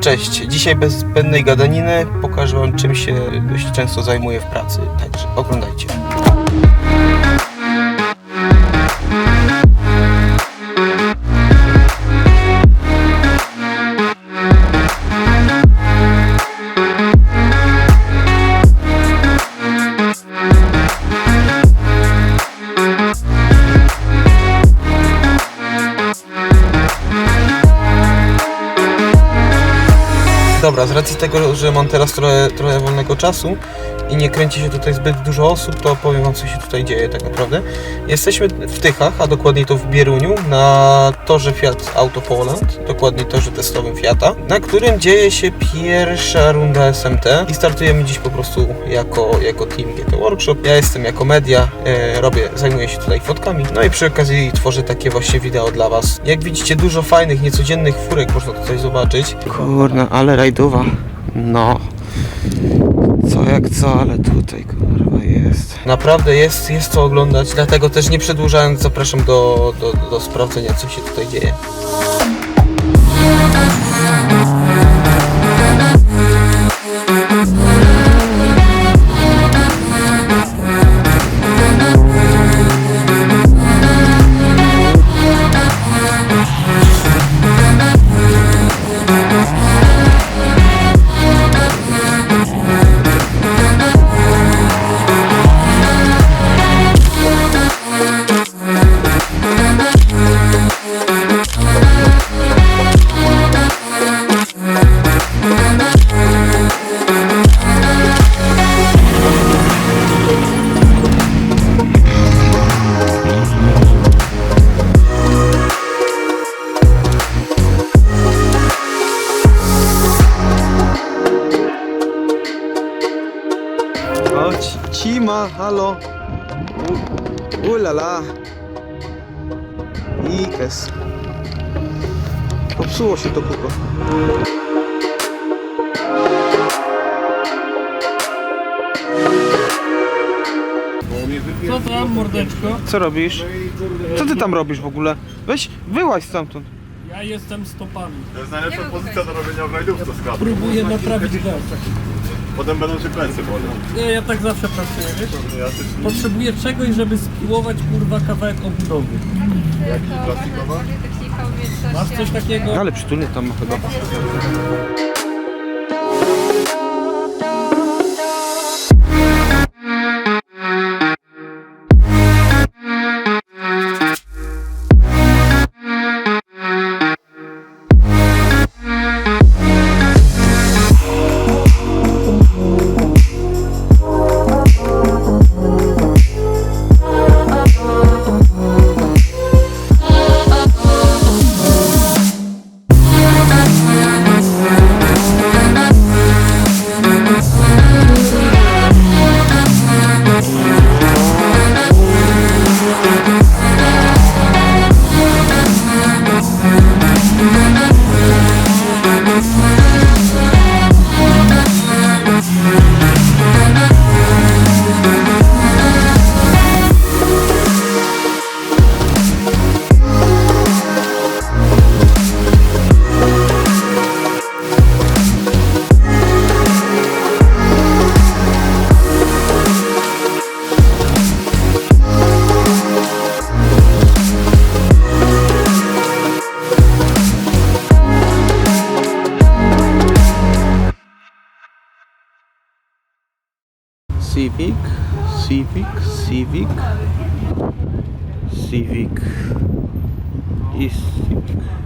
Cześć, dzisiaj bez zbędnej gadaniny pokażę Wam czym się dość często zajmuję w pracy, także oglądajcie. Dobra, z racji tego, że mam teraz trochę, trochę wolnego czasu i nie kręci się tutaj zbyt dużo osób, to powiem Wam, co się tutaj dzieje tak naprawdę. Jesteśmy w Tychach, a dokładniej to w Bieruniu, na torze Fiat Auto Poland, dokładnie torze testowym Fiata, na którym dzieje się pierwsza runda SMT i startujemy dziś po prostu jako, jako Team GT Workshop. Ja jestem jako media, e, robię, zajmuję się tutaj fotkami, no i przy okazji tworzę takie właśnie wideo dla Was. Jak widzicie, dużo fajnych, niecodziennych furek można tutaj zobaczyć. Kurna, ale rajdowa. No. Co jak co, ale tutaj kurwa jest. Naprawdę jest, jest co oglądać, dlatego też nie przedłużając zapraszam do, do, do sprawdzenia co się tutaj dzieje. Cima, halo. Ulala. Ikes. Popsuło się to kuko. Co tam, mordeczko? Co robisz? Co ty tam robisz w ogóle? Weź, wyłaź stamtąd. Ja jestem stopami. To jest najlepsza pozycja do robienia rajdów to skład. Próbuję naprawić gaz. Potem będą się plecy bolą. Nie, ja tak zawsze pracuję, wiesz? Ja też Potrzebuję czegoś, żeby spiłować kurwa kawałek obudowy. jaki plastikowa? Masz coś takiego? Ale przytulnie tam ma chyba. Civic, Civic, Civic, Civic, e Civic.